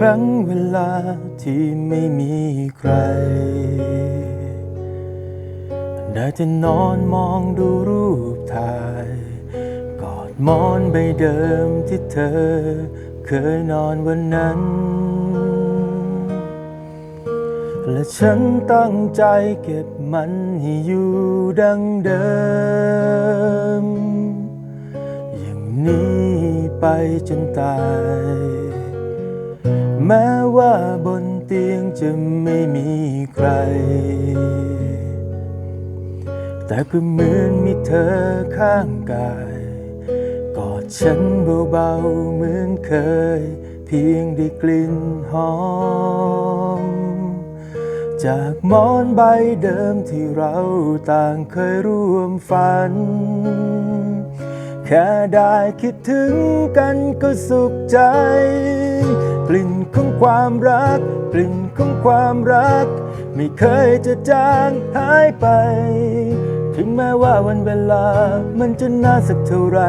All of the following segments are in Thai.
ครั้งเวลาที่ไม่มีใคร ได้แต่นอนมองดูรูปถ่าย กอดมอนใบเดิมที่เธอ เคยนอนวันนั้น และฉันตั้งใจเก็บมันให้อยู่ดังเดิม อย่างนี้ไปจนตาย แม้ว่าบนเตียงจะไม่มีใคร แต่ก็เหมือนมีเธอข้างกาย กอดฉันเบาๆเหมือนเคย เพียงได้กลิ่นหอม จากหมอนใบเดิมที่เราต่างเคยร่วมฝันแค่ได้คิดถึงกันก็สุขใจ กลิ่นของความรัก กลิ่นของความรัก ไม่เคยจะจางหายไป ถึงแม้ว่าวันเวลามันจะนานสักเท่าไร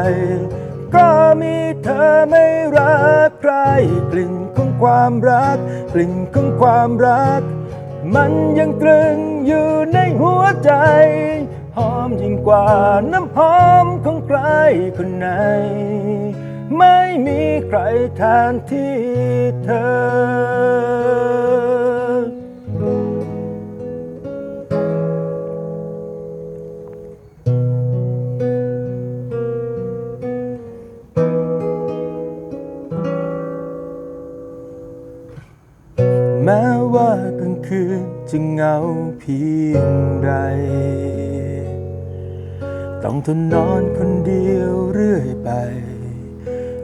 ก็มีเธอไม่รักใคร กลิ่นของความรัก กลิ่นของความรัก มันยังตรึงอยู่ในหัวใจ หอมยิ่งกว่าน้ำหอมของใครคนไหน ไม่มีใครแทนที่เธอ แม้ว่ากลางคืนจะเหงาเพียงใด ต้องทนนอนคนเดียวเรื่อยไป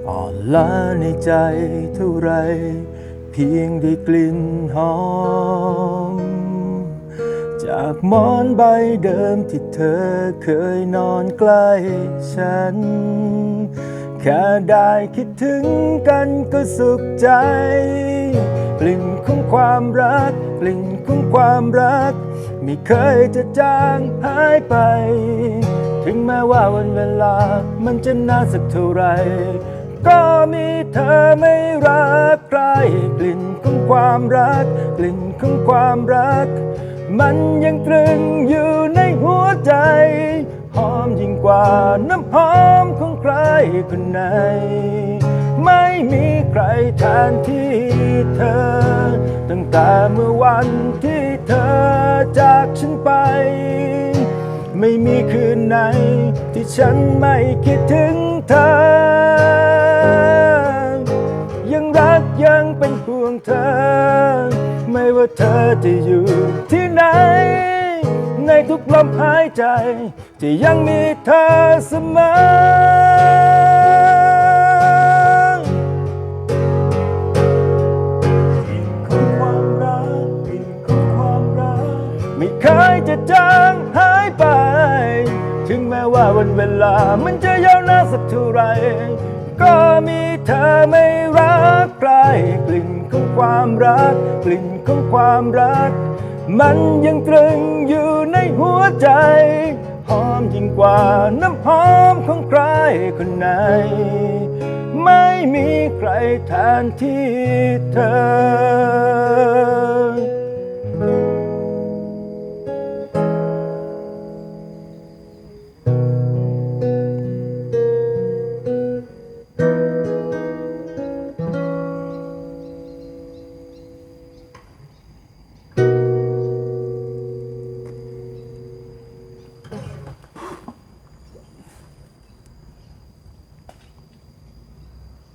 อ่อนล้าในใจเท่าไร เพียงได้กลิ่นหอม จากหมอนใบเดิมที่เธอเคยนอนใกล้ฉัน แค่ได้คิดถึงกันก็สุขใจ กลิ่นของความรัก กลิ่นของความรัก ไม่เคยจะจางหายไปถึงแม้ว่าวันเวลามันจะนานสักเท่าไร ก็มีเธอไม่รักใครกลิ่นของความรัก กลิ่นของความรัก มันยังตรึงอยู่ในหัวใจ หอมยิ่งกว่าน้ำหอมของใครคนไหน ไม่มีใครแทนที่เธอ ตั้งแต่เมื่อวันที่เธอจากฉันไปไม่มีคืนไหน ที่ฉันไม่คิดถึงเธอ ว่าเธอจะอยู่ที่ไหน ในทุกลมหายใจ จะยังมีเธอเสมอของความรักกลิ่นของความรักไม่เคยจะจางหายไป ถึงแม้ว่าวันเวลามันจะยาวนานสักเท่าไหรก็มีเธอไม่รักใครกลิ่น ของความรัก กลิ่นของความรัก มันยังตรึงอยู่ในหัวใจ หอมยิ่งกว่าน้ำหอมของใครคนไหน ไม่มีใครแทนที่เธอ